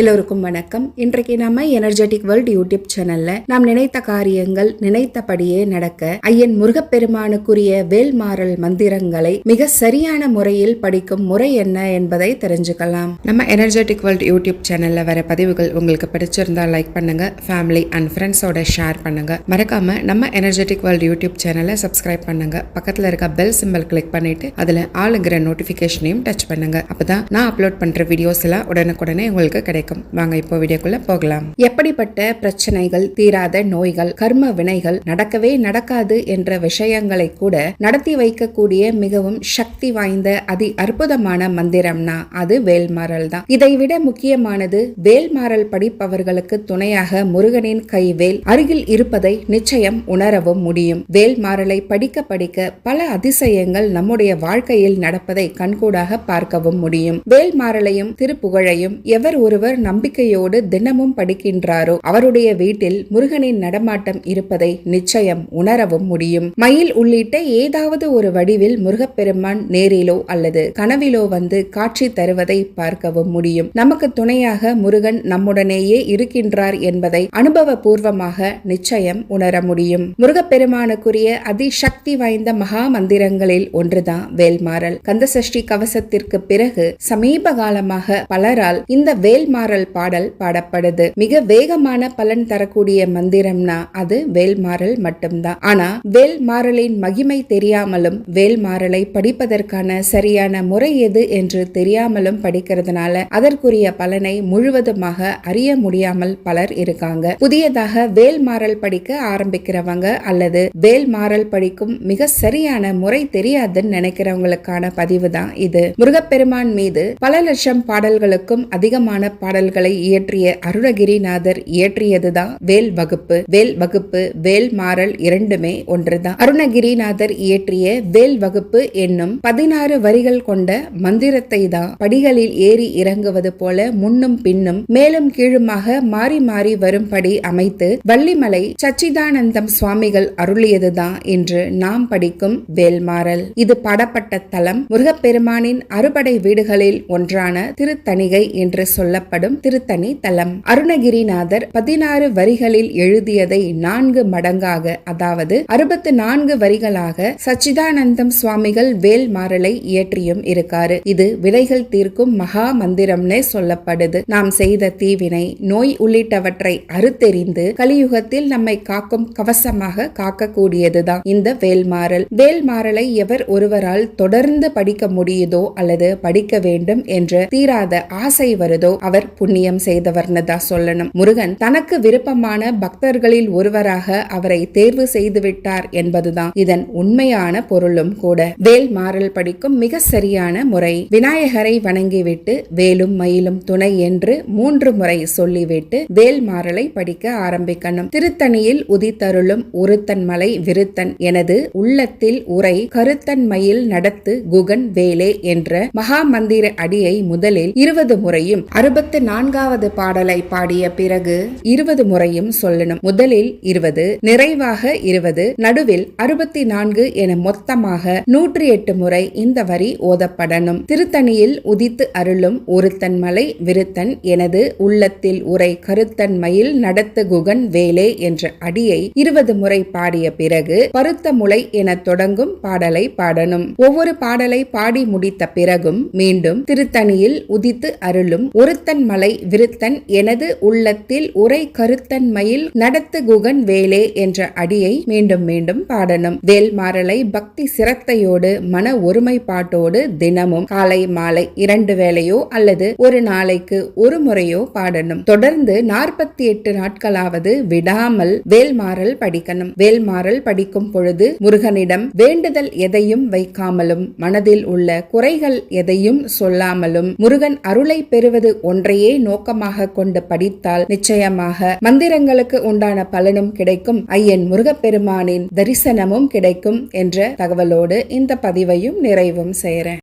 எல்லோருக்கும் வணக்கம். இன்றைக்கு நம்ம எனர்ஜெட்டிக் வேர்ல்ட் யூடியூப் சேனல்ல நாம் நினைத்த காரியங்கள் நினைத்தபடியே நடக்க ஐயன் முருகப்பெருமானுக்குரிய வேல்மாறல் மந்திரங்களை மிக சரியான முறையில் படிக்கும் முறை என்ன என்பதை தெரிஞ்சுக்கலாம். நம்ம எனர்ஜெட்டிக் வேர்ல்ட் யூடியூப் சேனல்ல வர பதிவுகள் உங்களுக்கு பிடிச்சிருந்தா லைக் பண்ணுங்க ஃபேமிலி அண்ட் ஃப்ரெண்ட்ஸோட ஷேர் பண்ணுங்க. மறக்காம நம்ம எனர்ஜெட்டிக் வேர்ல்ட் யூடியூப் சேனலை சப்ஸ்கிரைப் பண்ணுங்க. பக்கத்துல இருக்க பெல் சிம்பல் கிளிக் பண்ணிட்டு அதுல ஆளுங்கிற நோட்டிபிகேஷனையும் டச் பண்ணுங்க. அப்பதான் நான் அப்லோட் பண்ற வீடியோஸ் எல்லாம் உடனுக்குடனே உங்களுக்கு கிடைக்கும். வாங்க இப்போ வீடியோக்குள்ள போகலாம். எப்படிப்பட்ட பிரச்சனைகள் தீராத நோய்கள் கர்ம வினைகள் நடக்கவே நடக்காது என்ற விஷயங்களை கூட நடத்தி வைக்கக்கூடிய மிகவும் சக்தி வாய்ந்த அதி அற்புதமான மந்திரம்னா அது வேல்மாறல் தான். இதைவிட முக்கியமானது வேல்மாறல் படிப்பவர்களுக்கு துணையாக முருகனின் கைவேல் அருகில் இருப்பதை நிச்சயம் உணரவும் முடியும். வேல்மாறலை படிக்க படிக்க பல அதிசயங்கள் நம்முடைய வாழ்க்கையில் நடப்பதை கண்கூடாக பார்க்கவும் முடியும். வேல்மாறலையும் திருப்புகழையும் எவர் ஒருவர் நம்பிக்கையோடு தினமும் படிக்கின்றாரோ அவருடைய வீட்டில் முருகனின் நடமாட்டம் இருப்பதை நிச்சயம் உணரவும் முடியும். மயில் உள்ளிட்ட ஏதாவது ஒரு வடிவில் முருகப்பெருமான் நேரிலோ அல்லது கனவிலோ வந்து காட்சி தருவதை பார்க்கவும் முடியும். நமக்கு துணையாக முருகன் நம்முடனேயே இருக்கின்றார் என்பதை அனுபவபூர்வமாக நிச்சயம் உணர முடியும். முருகப்பெருமானுக்குரிய அதிசக்தி வாய்ந்த மகா மந்திரங்களில் ஒன்றுதான் வேல்மாறல். கந்தசஷ்டி கவசத்திற்கு பிறகு சமீப காலமாக பலரால் இந்த வேல்மாறல் பாடல் பாடப்படுது. மிக வேகமான பலன் தரக்கூடிய மந்திரம்னா அது வேல்மாறல் மட்டும்தான். ஆனா வேல்மாறலின் மகிமை தெரியாமலும் வேல்மாறலை படிப்பதற்கான சரியான முறை எது என்று தெரியாமலும் படிக்கிறதுனால அதற்குரிய பலனை முழுவதுமாக அறிய முடியாமல் பலர் இருக்காங்க. புதியதாக வேல்மாறல் படிக்க ஆரம்பிக்கிறவங்க அல்லது வேல்மாறல் படிக்கும் மிக சரியான முறை தெரியாதுன்னு நினைக்கிறவங்களுக்கான பதிவு தான் இது. முருகப்பெருமான் மீது பல லட்சம் பாடல்களுக்கும் அதிகமான பாடல்களை இயற்றிய அருணகிரிநாதர் இயற்றியதுதான் வேல் வகுப்பு வேல் வகுப்பு வேல் மாறல் இரண்டுமே ஒன்றுதான். அருணகிரிநாதர் இயற்றிய வேல் வகுப்பு என்னும் பதினாறு வரிகள் கொண்ட மந்திரத்தை தான் படிகளில் ஏறி இறங்குவது போல முன்னும் பின்னும் மேலும் கீழுமாக மாறி மாறி வரும்படி அமைத்து வள்ளிமலை சச்சிதானந்தம் சுவாமிகள் அருளியதுதான் இன்று நாம் படிக்கும் வேல்மாறல் இது பாடப்பட்ட தலம் முருகப்பெருமானின் அறுபடை வீடுகளில் ஒன்றான திருத்தணிகை என்று சொல்லப்படும் எனப்படும் திருத்தணி தலம். அருணகிரிநாதர் பதினாறு வரிகளில் எழுதியதை நான்கு மடங்காக அதாவது அறுபத்து நான்கு வரிகளாக சச்சிதானந்தம் சுவாமிகள் வேல் மாறலை இயற்றியும் இருக்காரு. இது வினைகள் தீர்க்கும் மகா மந்திரம்னே சொல்லப்படுது. நாம் செய்த தீவினை நோய் உள்ளிட்டவற்றை அறுத்தெறிந்து கலியுகத்தில் நம்மை காக்கும் கவசமாக காக்கக்கூடியதுதான் இந்த வேல்மாறல். வேல்மாறலை எவர் ஒருவரால் தொடர்ந்து படிக்க முடியுதோ அல்லது படிக்க வேண்டும் என்ற தீராத ஆசை வருதோ அவர் புண்ணியம் செய்தவர்னு தான் சொல்லணும். முருகன் தனக்கு விருப்பமான பக்தர்களில் ஒருவராக அவரை தேர்வு செய்து விட்டார் என்பதுதான். இதன் உண்மையான பொருளும் கூட. வேல் மாறல் படிக்கும் மிக சரியான முறை. விநாயகரை வணங்கிவிட்டு வேலும் மயிலும் துணை என்று மூன்று முறை சொல்லிவிட்டு வேல் மாறலை படிக்க ஆரம்பிக்கணும். திருத்தணியில் உதித்தருளும் ஒருத்தன் மலை விருத்தன் எனது உள்ளத்தில் உரை கருத்தன் மயில் நடத்து குகன் வேலே என்ற மகா மந்திர அடியை முதலில் இருபது முறையும் அறுபத்தி நான்காவது பாடலை பாடிய பிறகு இருபது முறையும் சொல்லணும். முதலில் இருபது நிறைவாக இருபது நடுவில் அறுபத்தி நான்கு என மொத்தமாக நூற்றி எட்டு முறை இந்த வரி ஓதப்படணும். திருத்தணியில் உதித்து அருளும் ஒருத்தன் மலை விருத்தன் எனது உள்ளத்தில் உரை கருத்தன் மயில் நடத்து குகன் வேலே என்ற அடியை இருபது முறை பாடிய பிறகு பருத்த முளை என தொடங்கும் பாடலை பாடணும். ஒவ்வொரு பாடலை பாடி முடித்த பிறகும் மீண்டும் திருத்தணியில் உதித்து அருளும் ஒருத்தன் மலை விருத்தன் எனது உள்ளத்தில் உரை கருத்தன் மயில் நடத்து குகன் வேலே என்ற அடியை மீண்டும் மீண்டும் பாடணும். வேல்மாறலை பக்தி சிரத்தையோடு மன ஒருமைப்பாட்டோடு தினமும் காலை மாலை இரண்டு வேளையோ அல்லது ஒரு நாளைக்கு ஒரு முறையோ பாடணும். தொடர்ந்து நாற்பத்தி எட்டு நாட்களாவது விடாமல் வேல்மாறல் படிக்கணும். வேல்மாறல் படிக்கும் பொழுது முருகனிடம் வேண்டுதல் எதையும் வைக்காமலும் மனதில் உள்ள குறைகள் எதையும் சொல்லாமலும் முருகன் அருளை பெறுவது ஒன்றை ஒன்றையே நோக்கமாக கொண்டு படித்தால் நிச்சயமாக மந்திரங்களுக்கு உண்டான பலனும் கிடைக்கும். ஐயன் முருகப்பெருமானின் தரிசனமும் கிடைக்கும் என்ற தகவலோடு இந்த பதிவையும் நிறைவும் செய்கிறேன்.